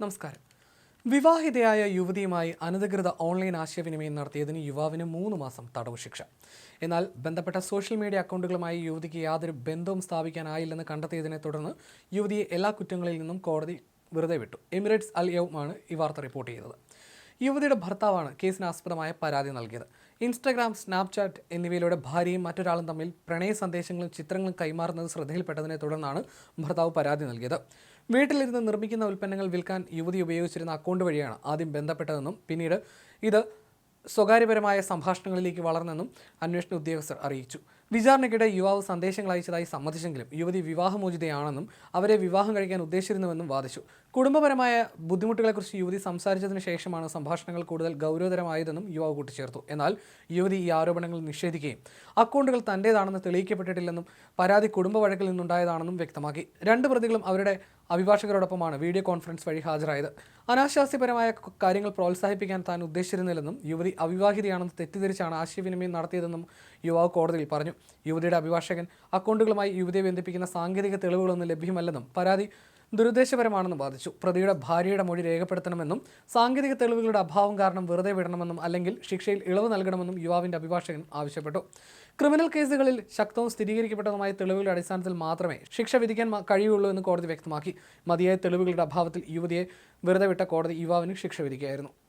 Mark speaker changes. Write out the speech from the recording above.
Speaker 1: നമസ്കാരം. വിവാഹിതയായ യുവതിയുമായി അനധികൃത ഓൺലൈൻ ആശയവിനിമയം നടത്തിയതിന് യുവാവിന് മൂന്ന് മാസം തടവ് ശിക്ഷ. എന്നാൽ ബന്ധപ്പെട്ട സോഷ്യൽ മീഡിയ അക്കൗണ്ടുകളുമായി യുവതിക്ക് യാതൊരു ബന്ധവും സ്ഥാപിക്കാനായില്ലെന്ന് കണ്ടെത്തിയതിനെ തുടർന്ന് യുവതിയെ എല്ലാ കുറ്റങ്ങളിൽ നിന്നും കോടതി വെറുതെ വിട്ടു. എമിറേറ്റ്സ് അൽ യൗമാണ് ഈ വാർത്ത റിപ്പോർട്ട് ചെയ്തത്. യുവതിയുടെ ഭർത്താവാണ് കേസിന് ആസ്പദമായ പരാതി നൽകിയത്. ഇൻസ്റ്റാഗ്രാം സ്നാപ്ചാറ്റ് എന്നിവയിലൂടെ ഭാര്യയും മറ്റൊരാളും തമ്മിൽ പ്രണയ സന്ദേശങ്ങളും ചിത്രങ്ങളും കൈമാറുന്നത് ശ്രദ്ധയിൽപ്പെട്ടതിനെ തുടർന്നാണ് ഭർത്താവ് പരാതി നൽകിയത്. വീട്ടിലിരുന്ന് നിർമ്മിക്കുന്ന ഉൽപ്പന്നങ്ങൾ വിൽക്കാൻ യുവതി ഉപയോഗിച്ചിരുന്ന അക്കൗണ്ട് വഴിയാണ് ആദ്യം ബന്ധപ്പെട്ടതെന്നും പിന്നീട് ഇത് സ്വകാര്യപരമായ സംഭാഷണങ്ങളിലേക്ക് വളർന്നെന്നും അന്വേഷണ ഉദ്യോഗസ്ഥർ അറിയിച്ചു. വിചാരണയ്ക്കിടെ യുവാവ് സന്ദേശങ്ങൾ അയച്ചതായി സമ്മതിച്ചെങ്കിലും യുവതി വിവാഹമോചിതയാണെന്നും അവരെ വിവാഹം കഴിക്കാൻ ഉദ്ദേശിച്ചിരുന്നുവെന്നും വാദിച്ചു. കുടുംബപരമായ ബുദ്ധിമുട്ടുകളെക്കുറിച്ച് യുവതി സംസാരിച്ചതിന് ശേഷമാണ് സംഭാഷണങ്ങൾ കൂടുതൽ ഗൗരവതരമായതെന്നും യുവാവ് കൂട്ടിച്ചേർത്തു. എന്നാൽ യുവതി ഈ ആരോപണങ്ങൾ നിഷേധിക്കുകയും അക്കൗണ്ടുകൾ തന്റേതാണെന്ന് തെളിയിക്കപ്പെട്ടിട്ടില്ലെന്നും പരാതി കുടുംബ വഴക്കിൽ നിന്നുണ്ടായതാണെന്നും വ്യക്തമാക്കി. രണ്ട് പ്രതികളും അവരുടെ അഭിഭാഷകരോടൊപ്പമാണ് വീഡിയോ കോൺഫറൻസ് വഴി ഹാജരായത്. അനാശാസ്യപരമായ കാര്യങ്ങൾ പ്രോത്സാഹിപ്പിക്കാൻ താൻ ഉദ്ദേശിച്ചിരുന്നില്ലെന്നും യുവതി അവിവാഹിതയാണെന്ന് തെറ്റിദ്ധരിച്ചാണ് ആശയവിനിമയം നടത്തിയതെന്നും യുവാവ് കോടതിയിൽ പറഞ്ഞു. യുവതിയുടെ അഭിഭാഷകൻ അക്കൗണ്ടുകളുമായി യുവതിയെ ബന്ധിപ്പിക്കുന്ന സാങ്കേതിക തെളിവുകളൊന്നും ലഭ്യമല്ലെന്നും പരാതി ദുരുദ്ദേശപരമാണെന്നും വാദിച്ചു. പ്രതിയുടെ ഭാര്യയുടെ മൊഴി രേഖപ്പെടുത്തണമെന്നും സാങ്കേതിക തെളിവുകളുടെ അഭാവം കാരണം വെറുതെ വിടണമെന്നും അല്ലെങ്കിൽ ശിക്ഷയിൽ ഇളവ് നൽകണമെന്നും യുവാവിന്റെ അഭിഭാഷകൻ ആവശ്യപ്പെട്ടു. ക്രിമിനൽ കേസുകളിൽ ശക്തവും സ്ഥിരീകരിക്കപ്പെട്ടതുമായ തെളിവുകളുടെ അടിസ്ഥാനത്തിൽ മാത്രമേ ശിക്ഷ വിധിക്കാൻ കഴിയുള്ളൂ എന്ന് കോടതി വ്യക്തമാക്കി. മതിയായ തെളിവുകളുടെ അഭാവത്തിൽ യുവതിയെ വെറുതെ വിട്ട കോടതി യുവാവിന് ശിക്ഷ വിധിക്കുകയായിരുന്നു.